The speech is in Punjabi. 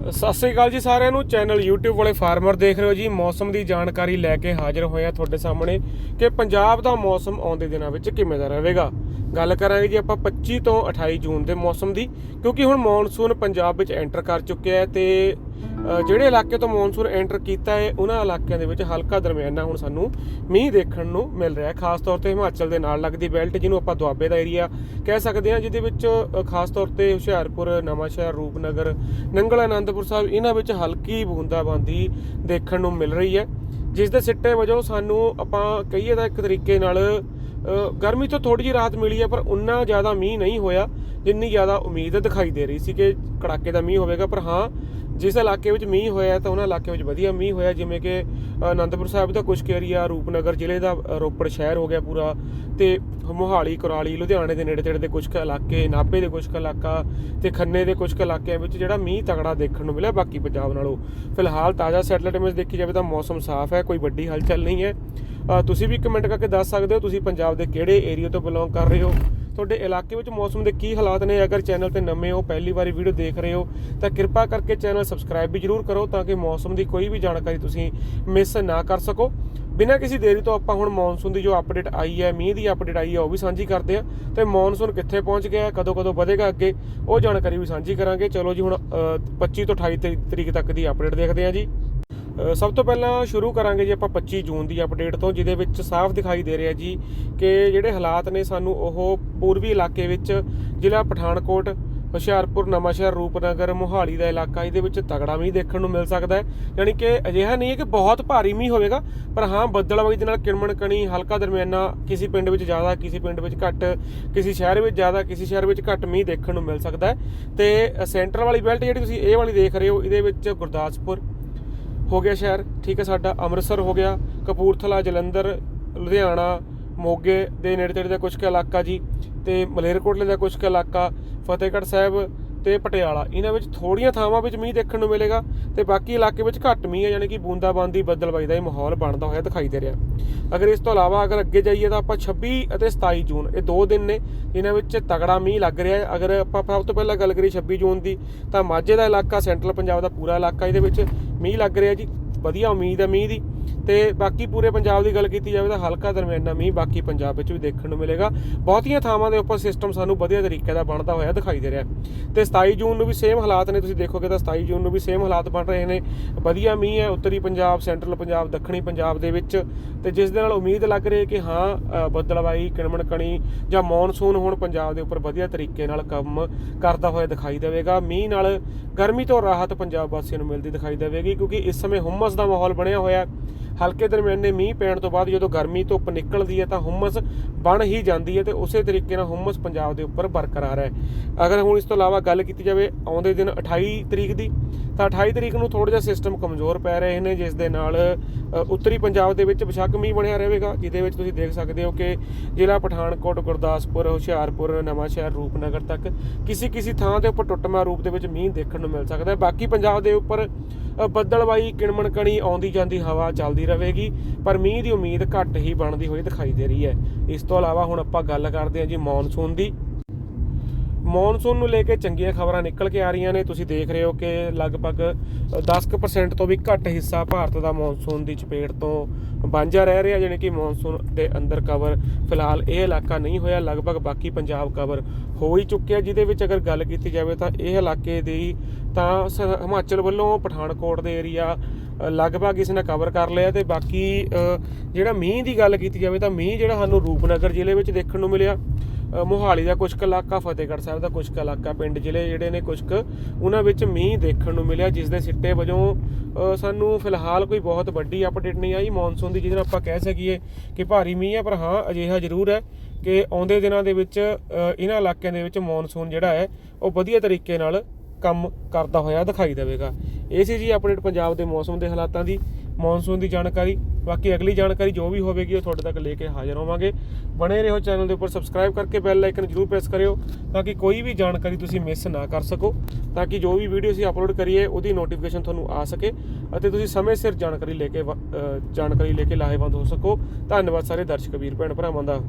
ਸਤਿ ਸ੍ਰੀ ਅਕਾਲ ਜੀ ਸਾਰਿਆਂ ਨੂੰ। ਚੈਨਲ YouTube ਵਾਲੇ ਫਾਰਮਰ ਦੇਖ ਰਹੇ ਹੋ ਜੀ। ਮੌਸਮ ਦੀ ਜਾਣਕਾਰੀ ਲੈ ਕੇ ਹਾਜ਼ਰ ਹੋਇਆ ਤੁਹਾਡੇ ਸਾਹਮਣੇ ਕਿ ਪੰਜਾਬ ਦਾ ਮੌਸਮ ਆਉਂਦੇ ਦਿਨਾਂ ਵਿੱਚ ਕਿਵੇਂ ਦਾ ਰਹੇਗਾ। ਗੱਲ ਕਰਾਂਗੇ ਜੀ ਆਪਾਂ 25 ਤੋਂ 28 ਜੂਨ ਦੇ ਮੌਸਮ ਦੀ, ਕਿਉਂਕਿ ਹੁਣ ਮੌਨਸੂਨ ਪੰਜਾਬ ਵਿੱਚ ਐਂਟਰ ਕਰ ਚੁੱਕਿਆ ਹੈ ਤੇ ਜਿਹੜੇ ਇਲਾਕੇ ਤੋਂ ਮੌਨਸੂਨ ਐਂਟਰ ਕੀਤਾ ਹੈ, ਉਹਨਾਂ ਇਲਾਕਿਆਂ ਦੇ ਵਿੱਚ ਹਲਕਾ ਦਰਮਿਆਨਾ ਹੁਣ ਸਾਨੂੰ ਮੀਂਹ ਦੇਖਣ ਨੂੰ ਮਿਲ ਰਿਹਾ ਹੈ। ਖਾਸ ਤੌਰ ਤੇ ਹਿਮਾਚਲ ਦੇ ਨਾਲ ਲੱਗਦੀ ਬੈਲਟ ਜਿਹਨੂੰ ਆਪਾਂ ਦੁਆਬੇ ਦਾ ਏਰੀਆ ਕਹਿ ਸਕਦੇ ਹਾਂ, ਜਿਹਦੇ ਵਿੱਚ ਖਾਸ ਤੌਰ ਤੇ ਹੁਸ਼ਿਆਰਪੁਰ, ਨਵਾਂਸ਼ਹਿਰ, ਰੂਪਨਗਰ, ਨੰਗਲ ਆਨੰਦਪੁਰ ਸਾਹਿਬ, ਇਹਨਾਂ ਵਿੱਚ ਹਲਕੀ ਬੂੰਦਾਬਾਂਦੀ ਦੇਖਣ ਨੂੰ ਮਿਲ ਰਹੀ ਹੈ। ਜਿਸ ਦੇ ਸਿੱਟੇ ਵਜੋਂ ਸਾਨੂੰ ਆਪਾਂ ਕਹੀਏ ਤਾਂ ਇੱਕ ਤਰੀਕੇ ਨਾਲ ਗਰਮੀ ਤੋਂ ਥੋੜੀ ਜਿਹੀ ਰਾਹਤ ਮਿਲੀ ਹੈ, ਪਰ ਉਨਾ ਜ਼ਿਆਦਾ ਮੀਂਹ ਨਹੀਂ ਹੋਇਆ, ਜਿੰਨੀ ਜ਼ਿਆਦਾ ਉਮੀਦ ਦਿਖਾਈ ਦੇ ਰਹੀ ਸੀ ਕਿ ਕੜਾਕੇ ਦਾ ਮੀਂਹ ਹੋਵੇਗਾ। ਪਰ ਹਾਂ ਜਿਸ ਇਲਾਕੇ ਵਿੱਚ ਮੀਂਹ ਹੋਇਆ ਤਾਂ ਉਹਨਾਂ ਇਲਾਕੇ ਵਿੱਚ ਵਧੀਆ ਮੀਂਹ ਹੋਇਆ, ਜਿਵੇਂ ਕਿ ਅਨੰਦਪੁਰ ਸਾਹਿਬ ਦਾ ਕੁਝ ਏਰੀਆ ਰੂਪਨਗਰ ਜ਼ਿਲ੍ਹੇ ਦਾ ਰੋਪੜ ਸ਼ਹਿਰ ਹੋ ਗਿਆ ਪੂਰਾ, ਤੇ ਮੋਹਾਲੀ, ਕੁਰਾਲੀ, ਲੁਧਿਆਣੇ ਦੇ ਨੇੜੇ ਤੇੜੇ ਦੇ ਕੁਝ ਕੁ ਇਲਾਕੇ, ਨਾਭੇ ਦੇ ਕੁਝ ਕੁ ਇਲਾਕਾ ਤੇ ਖੰਨੇ ਦੇ ਕੁਝ ਕੁ ਇਲਾਕਿਆਂ ਵਿੱਚ ਜਿਹੜਾ ਮੀਂਹ ਤਗੜਾ ਦੇਖਣ ਨੂੰ ਮਿਲਿਆ, ਬਾਕੀ ਪੰਜਾਬ ਨਾਲੋਂ। ਫਿਲਹਾਲ ਤਾਜ਼ਾ ਸੈਟਲਾਈਟ ਇਮੇਜ ਦੇਖੀ ਜਾਵੇ ਤਾਂ ਮੌਸਮ ਸਾਫ਼ ਹੈ, ਕੋਈ ਵੱਡੀ ਹਲਚਲ ਨਹੀਂ ਹੈ। ਤੁਸੀਂ ਵੀ ਕਮੈਂਟ ਕਰਕੇ ਦੱਸ ਸਕਦੇ ਹੋ, ਤੁਸੀਂ ਪੰਜਾਬ ਦੇ ਕਿਹੜੇ ਏਰੀਆ ਤੋਂ ਬਿਲੋਂਗ ਕਰ ਰਹੇ ਹੋ? ਤੁਹਾਡੇ ਇਲਾਕੇ ਵਿੱਚ ਮੌਸਮ ਦੇ ਕੀ ਹਾਲਾਤ ਨੇ? ਅਗਰ ਚੈਨਲ ਤੇ ਨਵੇਂ ਹੋ ਪਹਿਲੀ ਵਾਰੀ ਵੀਡੀਓ ਦੇਖ ਰਹੇ ਹੋ ਤਾਂ ਕਿਰਪਾ ਕਰਕੇ ਚੈਨਲ ਸਬਸਕ੍ਰਾਈਬ ਵੀ ਜਰੂਰ ਕਰੋ ਤਾਂ ਕਿ ਮੌਸਮ ਦੀ ਕੋਈ ਵੀ ਜਾਣਕਾਰੀ ਤੁਸੀਂ ਮਿਸ ਨਾ ਕਰ ਸਕੋ। ਬਿਨਾਂ ਕਿਸੇ ਦੇਰੀ ਤੋਂ ਆਪਾਂ ਹੁਣ ਮੌਨਸੂਨ ਦੀ ਜੋ ਅਪਡੇਟ ਆਈ ਹੈ ਮੀਂਹ ਦੀ ਅਪਡੇਟ ਆਈ ਹੈ ਉਹ ਵੀ ਸਾਂਝੀ ਕਰਦੇ ਆ ਤੇ ਮੌਨਸੂਨ ਕਿੱਥੇ ਪਹੁੰਚ ਗਿਆ ਕਦੋਂ ਕਦੋਂ ਵਧੇਗਾ ਅੱਗੇ ਉਹ ਜਾਣਕਾਰੀ ਵੀ ਸਾਂਝੀ ਕਰਾਂਗੇ। ਚਲੋ ਜੀ ਹੁਣ ਅ, 25 ਤੋਂ 28 ਤਰੀ- ਤਰੀਕ ਤੱਕ ਦੀ ਅਪਡੇਟ ਦੇਖਦੇ ਹਾਂ ਜੀ। ਸਭ ਤੋਂ ਪਹਿਲਾਂ ਸ਼ੁਰੂ ਕਰਾਂਗੇ ਜੀ ਆਪਾਂ 25 ਜੂਨ ਦੀ ਅਪਡੇਟ ਤੋਂ, ਜਿਹਦੇ ਵਿੱਚ ਸਾਫ਼ ਦਿਖਾਈ ਦੇ ਰਿਹਾ ਜੀ ਕਿ ਜਿਹੜੇ ਹਾਲਾਤ ਨੇ ਸਾਨੂੰ ਉਹ ਪੂਰਬੀ ਇਲਾਕੇ ਵਿੱਚ ਜ਼ਿਲ੍ਹਾ ਪਠਾਨਕੋਟ, ਹੁਸ਼ਿਆਰਪੁਰ, ਨਵਾਂਸ਼ਹਿਰ, ਰੂਪਨਗਰ, ਮੋਹਾਲੀ ਦਾ ਇਲਾਕਾ, ਇਹਦੇ ਵਿੱਚ ਤਗੜਾ ਮੀਂਹ ਦੇਖਣ ਨੂੰ ਮਿਲ ਸਕਦਾ ਹੈ। ਯਾਨੀ ਕਿ ਅਜਿਹਾ ਨਹੀਂ ਹੈ ਕਿ ਬਹੁਤ ਭਾਰੀ ਮੀਂਹ ਹੋਵੇਗਾ, ਪਰ ਹਾਂ ਬੱਦਲਬਾਈ ਦੇ ਨਾਲ ਕਿਣਮਣ ਕਣੀ ਹਲਕਾ ਦਰਮਿਆਨਾ, ਕਿਸੇ ਪਿੰਡ ਵਿੱਚ ਜ਼ਿਆਦਾ, ਕਿਸੇ ਪਿੰਡ ਵਿੱਚ ਘੱਟ, ਕਿਸੇ ਸ਼ਹਿਰ ਵਿੱਚ ਜ਼ਿਆਦਾ, ਕਿਸੇ ਸ਼ਹਿਰ ਵਿੱਚ ਘੱਟ ਮੀਂਹ ਦੇਖਣ ਨੂੰ ਮਿਲ ਸਕਦਾ ਹੈ। ਤੇ ਸੈਂਟਰ ਵਾਲੀ ਬੈਲਟ ਜਿਹੜੀ ਤੁਸੀਂ ਇਹ ਵਾਲੀ ਦੇਖ ਰਹੇ ਹੋ, ਇਹਦੇ ਵਿੱਚ ਗੁਰਦਾਸਪੁਰ ਹੋ ਗਿਆ ਸ਼ਹਿਰ। ਠੀਕ ਹੈ, ਸਾਡਾ ਅੰਮ੍ਰਿਤਸਰ ਹੋ ਗਿਆ, ਕਪੂਰਥਲਾ, ਜਲੰਧਰ, ਲੁਧਿਆਣਾ, ਮੋਗੇ ਦੇ ਨੇੜੇ ਤੇੜੇ ਦਾ ਕੁਝ ਕੁ ਇਲਾਕਾ ਜੀ ਤੇ ਮਲੇਰਕੋਟਲੇ ਦਾ ਕੁਝ ਕੁ ਇਲਾਕਾ, ਫਤਿਹਗੜ੍ਹ ਸਾਹਿਬ ਤੇ ਪਟਿਆਲਾ। ਇਹਨਾਂ ਵਿੱਚ ਥੋੜੀਆਂ ਥਾਵਾਂ ਵਿੱਚ ਮੀਂਹ ਦੇਖਣ ਨੂੰ ਮਿਲੇਗਾ ਤੇ ਬਾਕੀ ਇਲਾਕੇ ਵਿੱਚ ਘੱਟ ਮੀਂਹ ਹੈ ਯਾਨੀ ਕਿ ਬੂੰਦਾਬਾਂਦੀ ਬੱਦਲਬਾਈ ਦਾ ਇਹ ਮਾਹੌਲ ਬਣਦਾ ਹੋਇਆ ਦਿਖਾਈ ਦੇ ਰਿਹਾ। ਅਗਰ ਇਸ ਤੋਂ ਇਲਾਵਾ ਅਗਰ ਅੱਗੇ ਜਾਈਏ ਤਾਂ ਆਪਾਂ 26 ਅਤੇ 27 ਜੂਨ, ਇਹ ਦੋ ਦਿਨ ਨੇ, ਇਹਨਾਂ ਵਿੱਚ ਤਗੜਾ ਮੀਂਹ ਲੱਗ ਰਿਹਾ ਹੈ। ਅਗਰ ਆਪਾਂ ਸਭ ਤੋਂ ਪਹਿਲਾਂ ਗੱਲ ਕਰੀਏ 26 ਜੂਨ ਦੀ, ਤਾਂ ਮਾਝੇ ਦਾ ਇਲਾਕਾ, ਸੈਂਟਰਲ ਪੰਜਾਬ ਦਾ ਪੂਰਾ ਇਲਾਕਾ ਇਹਦੇ ਵਿੱਚ ਮੀਂਹ ਲੱਗ ਰਿਹਾ ਜੀ। ਵਧੀਆ ਉਮੀਦ ਹੈ ਮੀਂਹ ਦੀ। ਤੇ ਬਾਕੀ ਪੂਰੇ ਪੰਜਾਬ ਦੀ ਗੱਲ ਕੀਤੀ ਜਾਵੇ ਤਾਂ ਹਲਕਾ ਦਰਮਿਆਨਾ ਮੀਂਹ ਬਾਕੀ ਪੰਜਾਬ ਵਿੱਚ ਵੀ ਦੇਖਣ ਨੂੰ ਮਿਲੇਗਾ। ਬਹੁਤੀਆਂ ਥਾਵਾਂ ਦੇ ਉੱਪਰ ਸਿਸਟਮ ਸਾਨੂੰ ਵਧੀਆ ਤਰੀਕੇ ਦਾ ਬਣਦਾ ਹੋਇਆ ਦਿਖਾਈ ਦੇ ਰਿਹਾ। ਤੇ 27 ਜੂਨ ਨੂੰ ਵੀ ਸੇਮ ਹਾਲਾਤ ਨੇ ਤੁਸੀਂ ਦੇਖੋਗੇ ਤਾਂ 27 ਜੂਨ ਨੂੰ ਵੀ ਸੇਮ ਹਾਲਾਤ ਬਣ ਰਹੇ ਨੇ। ਵਧੀਆ ਮੀਂਹ ਹੈ ਉੱਤਰੀ ਪੰਜਾਬ ਸੈਂਟਰਲ ਪੰਜਾਬ ਦੱਖਣੀ ਪੰਜਾਬ ਦੇ ਵਿੱਚ। ਤੇ ਜਿਸ ਦੇ ਨਾਲ ਉਮੀਦ ਲੱਗ ਰਹੀ ਹੈ ਕਿ ਹਾਂ ਅ, ਬੱਦਲਵਾਈ ਕਿਣਮਣ ਕਣੀ ਜਾਂ ਮੌਨਸੂਨ ਹੁਣ ਪੰਜਾਬ ਦੇ ਉੱਪਰ ਵਧੀਆ ਤਰੀਕੇ ਨਾਲ ਕੰਮ ਕਰਦਾ ਹੋਇਆ ਦਿਖਾਈ ਦੇਵੇਗਾ। ਮੀਂਹ ਨਾਲ ਗਰਮੀ ਤੋਂ ਰਾਹਤ ਪੰਜਾਬ ਵਾਸੀਆਂ ਨੂੰ ਮਿਲਦੀ ਦਿਖਾਈ ਦੇਵੇਗੀ ਕਿਉਂਕਿ ਇਸ ਸਮੇਂ ਹੁਮਸ ਦਾ ਮਾਹੌਲ ਬਣਿਆ ਹੋਇਆ। ਹਲਕੇ ਦਰਮਿਆਨੇ ਮੀਂਹ ਪੈਣ ਤੋਂ ਬਾਅਦ ਜਦੋਂ ਗਰਮੀ ਧੁੱਪ ਨਿਕਲਦੀ ਹੈ ਤਾਂ ਹੁਮਸ ਬਣ ਹੀ ਜਾਂਦੀ ਹੈ ਤੇ ਉਸੇ ਤਰੀਕੇ ਨਾਲ ਹੁਮਸ ਪੰਜਾਬ ਦੇ ਉੱਪਰ ਬਰਕਰਾਰ ਹੈ। ਅਗਰ ਹੁਣ ਇਸ ਤੋਂ ਇਲਾਵਾ ਗੱਲ ਕੀਤੀ ਜਾਵੇ ਆਉਂਦੇ ਦਿਨ 28 ਤਰੀਕ ਦੀ, ਤਾਂ 28 ਤਰੀਕ ਨੂੰ ਥੋੜਾ ਜਿਹਾ ਸਿਸਟਮ ਕਮਜ਼ੋਰ ਪੈ ਰਹੇ ਨੇ, ਜਿਸ ਦੇ ਨਾਲ ਉੱਤਰੀ ਪੰਜਾਬ ਦੇ ਵਿੱਚ ਬੇਸ਼ੱਕ ਮੀਂਹ ਬਣਿਆ ਰਹੇਗਾ, ਜਿਹਦੇ ਵਿੱਚ ਤੁਸੀਂ ਦੇਖ ਸਕਦੇ ਹੋ ਕਿ ਜ਼ਿਲ੍ਹਾ ਪਠਾਨਕੋਟ, ਗੁਰਦਾਸਪੁਰ, ਹੁਸ਼ਿਆਰਪੁਰ, ਨਵਾਂਸ਼ਹਿਰ, ਰੂਪਨਗਰ ਤੱਕ ਕਿਸੇ ਕਿਸੇ ਥਾਂ ਦੇ ਉੱਪਰ ਟੁੱਟਮਾ ਰੂਪ ਦੇ ਵਿੱਚ ਮੀਂਹ ਦੇਖਣ ਨੂੰ ਮਿਲ ਸਕਦਾ ਹੈ। ਬਾਕੀ ਪੰਜਾਬ ਦੇ ਉੱਪਰ ਬੱਦਲਬਾਈ ਕਿਣਮਣ ਕਣੀ ਆਉਂਦੀ ਜਾਂਦੀ ਹਵਾ ਚੱਲਦੀ ਰਹੇਗੀ, ਪਰ ਮੀਂਹ ਦੀ ਉਮੀਦ ਘੱਟ ਹੀ ਬਣਦੀ ਹੋਈ ਦਿਖਾਈ ਦੇ ਰਹੀ ਹੈ। ਇਸ ਤੋਂ ਇਲਾਵਾ ਹੁਣ ਆਪਾਂ ਗੱਲ ਕਰਦੇ ਹਾਂ ਜੀ ਮੌਨਸੂਨ ਦੀ। ਮੌਨਸੂਨ ਨੂੰ ਲੈ ਕੇ ਚੰਗੀਆਂ ਖਬਰਾਂ ਨਿਕਲ ਕੇ ਆ ਰਹੀਆਂ ਨੇ। ਤੁਸੀਂ ਦੇਖ ਰਹੇ ਹੋ ਕਿ ਲਗਭਗ 10% ਤੋਂ ਵੀ ਘੱਟ ਹਿੱਸਾ ਭਾਰਤ ਦਾ ਮੌਨਸੂਨ ਦੀ ਚਪੇਟ ਤੋਂ ਵਾਂਝਾ ਰਹਿ ਰਿਹਾ, ਜਾਣੀ ਕਿ ਮੌਨਸੂਨ ਦੇ ਅੰਦਰ ਕਵਰ ਫਿਲਹਾਲ ਇਹ ਇਲਾਕਾ ਨਹੀਂ ਹੋਇਆ। ਲਗਭਗ ਬਾਕੀ ਪੰਜਾਬ ਕਵਰ ਹੋ ਹੀ ਚੁੱਕਿਆ। ਜਿਹਦੇ ਵਿੱਚ ਅਗਰ ਗੱਲ ਕੀਤੀ ਜਾਵੇ ਤਾਂ ਇਹ ਇਲਾਕੇ ਦੀ, ਤਾਂ ਸ- ਹਿਮਾਚਲ ਵੱਲੋਂ ਪਠਾਨਕੋਟ ਦੇ ਏਰੀਆ ਲਗਭਗ ਇਸ ਨੇ ਕਵਰ ਕਰ ਲਿਆ ਤੇ ਬਾਕੀ ਜਿਹੜਾ ਮੀਂਹ ਦੀ ਗੱਲ ਕੀਤੀ ਜਾਵੇ ਤਾਂ ਮੀਂਹ ਜਿਹੜਾ ਸਾਨੂੰ ਰੂਪਨਗਰ ਜ਼ਿਲ੍ਹੇ ਵਿੱਚ ਦੇਖਣ ਨੂੰ ਮਿਲਿਆ। ਮੋਹਾਲੀ ਦਾ ਕੁਝ ਕੁ ਇਲਾਕਾ, ਫਤਿਹਗੜ੍ਹ ਸਾਹਿਬ ਦਾ ਕੁਝ ਕੁ ਇਲਾਕਾ, ਪਿੰਡ ਜ਼ਿਲ੍ਹੇ ਜਿਹੜੇ ਨੇ ਕੁਝ ਕੁ, ਉਹਨਾਂ ਵਿੱਚ ਮੀਂਹ ਦੇਖਣ ਨੂੰ ਮਿਲਿਆ, ਜਿਸ ਦੇ ਸਿੱਟੇ ਵਜੋਂ ਸਾਨੂੰ ਫਿਲਹਾਲ ਕੋਈ ਬਹੁਤ ਵੱਡੀ ਅਪਡੇਟ ਨਹੀਂ ਆਈ। ਮੌਨਸੂਨ ਦੀ ਜਿਹਦੇ ਨਾਲ ਆਪਾਂ ਕਹਿ ਸਕੀਏ ਕਿ ਭਾਰੀ ਮੀਂਹ ਹੈ, ਪਰ ਹਾਂ, ਅਜਿਹਾ ਜ਼ਰੂਰ ਹੈ ਕਿ ਆਉਂਦੇ ਦਿਨਾਂ ਦੇ ਵਿੱਚ ਇਹਨਾਂ ਇਲਾਕਿਆਂ ਦੇ ਵਿੱਚ ਮੌਨਸੂਨ ਜਿਹੜਾ ਹੈ, ਉਹ ਵਧੀਆ ਤਰੀਕੇ ਨਾਲ ਕੰਮ ਕਰਦਾ ਹੋਇਆ ਦਿਖਾਈ ਦੇਵੇਗਾ। ਇਹ ਸੀ ਜੀ ਅਪਡੇਟ ਪੰਜਾਬ ਦੇ ਮੌਸਮ ਦੇ ਹਾਲਾਤਾਂ ਦੀ ਮੌਨਸੂਨ ਦੀ ਜਾਣਕਾਰੀ। ਬਾਕੀ ਅਗਲੀ ਜਾਣਕਾਰੀ ਜੋ ਵੀ ਹੋਵੇਗੀ, ਉਹ ਤੁਹਾਡੇ ਤੱਕ ਲੈ ਕੇ ਹਾਜ਼ਰ ਹੋਵਾਂਗੇ। ਬਣੇ ਰਹੋ ਚੈਨਲ ਦੇ ਉੱਪਰ ਸਬਸਕ੍ਰਾਈਬ ਕਰਕੇ ਬੈਲ ਆਈਕਨ ਜਰੂਰ ਪ੍ਰੈਸ ਕਰਿਓ, ਤਾਂ ਕਿ ਕੋਈ ਵੀ ਜਾਣਕਾਰੀ ਤੁਸੀਂ ਮਿਸ ਨਾ ਕਰ ਸਕੋ, ਤਾਂ ਕਿ ਜੋ ਵੀ ਵੀਡੀਓ ਅਸੀਂ ਅਪਲੋਡ ਕਰੀਏ, ਉਹਦੀ ਨੋਟੀਫਿਕੇਸ਼ਨ ਤੁਹਾਨੂੰ ਆ ਸਕੇ ਅਤੇ ਤੁਸੀਂ ਸਮੇਂ ਸਿਰ ਜਾਣਕਾਰੀ ਲੈ ਕੇ ਵ- ਜਾਣਕਾਰੀ ਲੈ ਕੇ ਲਾਹੇਵੰਦ ਹੋ ਸਕੋ। ਧੰਨਵਾਦ ਸਾਰੇ ਦਰਸ਼ਕ ਵੀਰ ਭੈਣ ਭਰਾਵਾਂ ਦਾ।